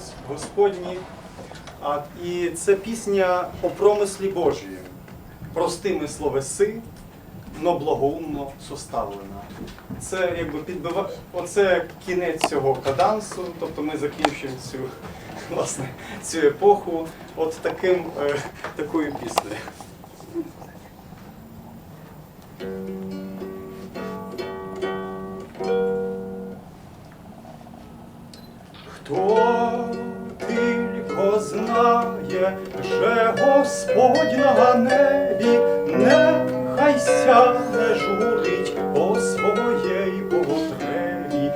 Гос- Господній. І це пісня о промислі Божій. Простими словеси, но благоумно составлена. Це якби підбива... Оце кінець цього кадансу, тобто ми закінчуємо цю, власне, цю епоху от таким, е, такою піснею. Хто тільки знає, що Господь на небі, нехай сяне журить по своєї потребі,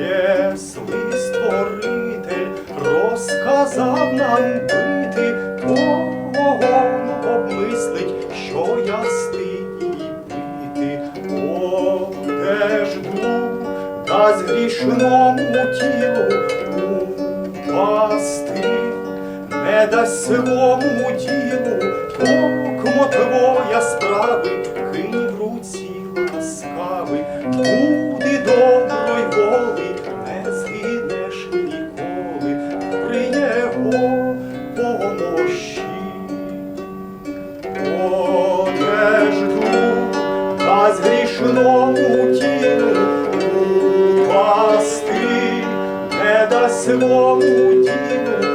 Єсли створитель розказав нам бити, кого обмислить, що ясти і бити, О, де ж дух дасть грішному тілу не дасть силому ділу, покмо твоя справи, кинь в руці ласкави, буди доброї воли, не згинеш ніколи, при його помощі. О, де ж дух дасть тілу упасти, не дасть свому ділу,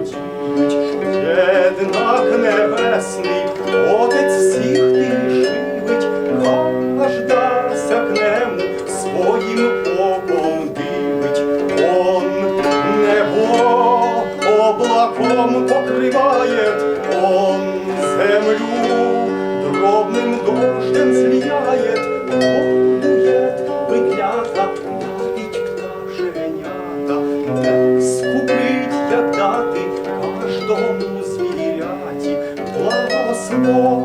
подіють. Єднак небесний, отець всіх ти живить, каждася к нему своїм оком дивить. Он небо облаком покриває, more.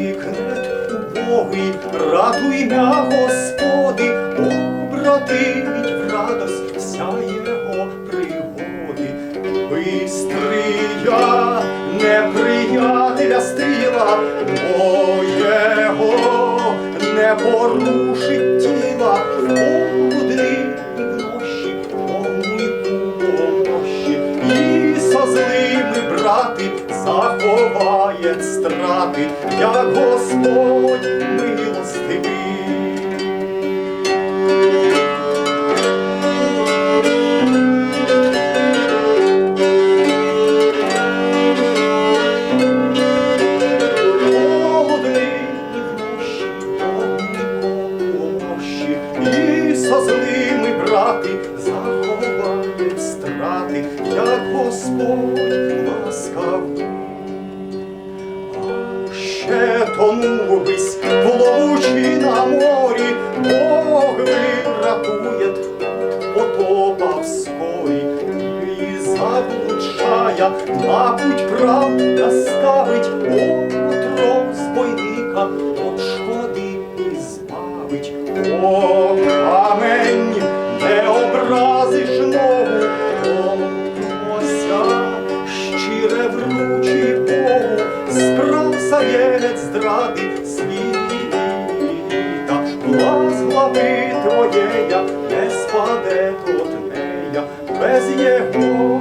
Крикнет убогий, радуй мя, Господи, обратить в радость вся його пригоди. Бистрия неприятеля стріла, моєго не порушить тіла, заховає страти, як Господь милостивий. Ще тонув бись, плавучи на морі, Бог вирятує потопа вскорі, і заблудшая, на путь заради світа, була з глави твоєя, не спаде тотнея без його.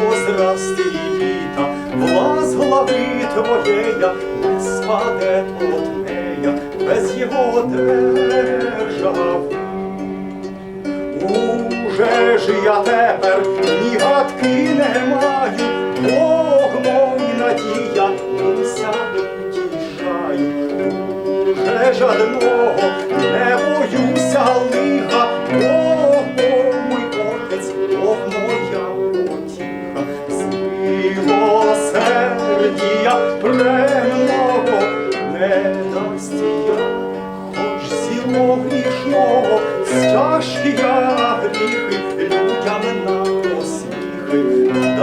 Возрасти літа, влас голови твоєя не спаде плотнея без його держав. Уже ж я тепер ні гадки не маю, Бог мой надія, мися утішаю. Уже жадного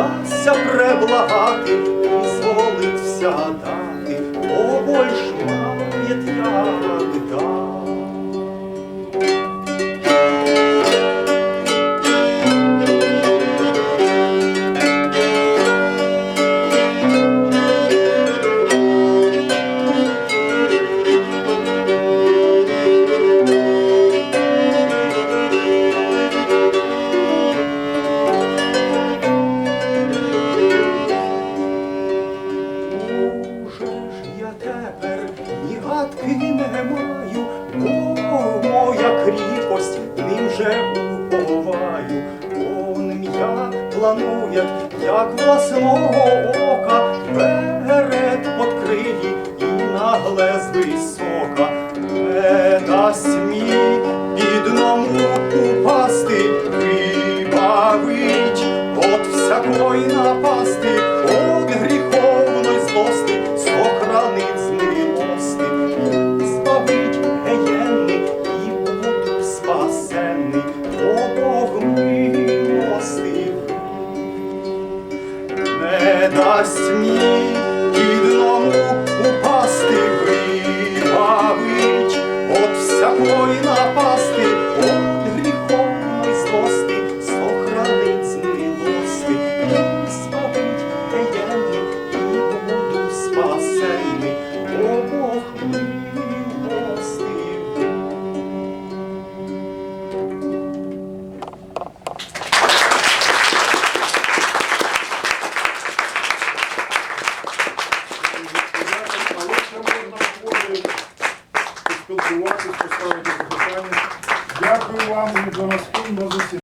посміхи, дасться преблагати і зволиться дати, планує, як власного ока, перед откриї і нагле з висока, не дасть мій бідному упасти, вибавить от всякої напасти, не дасть Vamos, dona Assunção, você.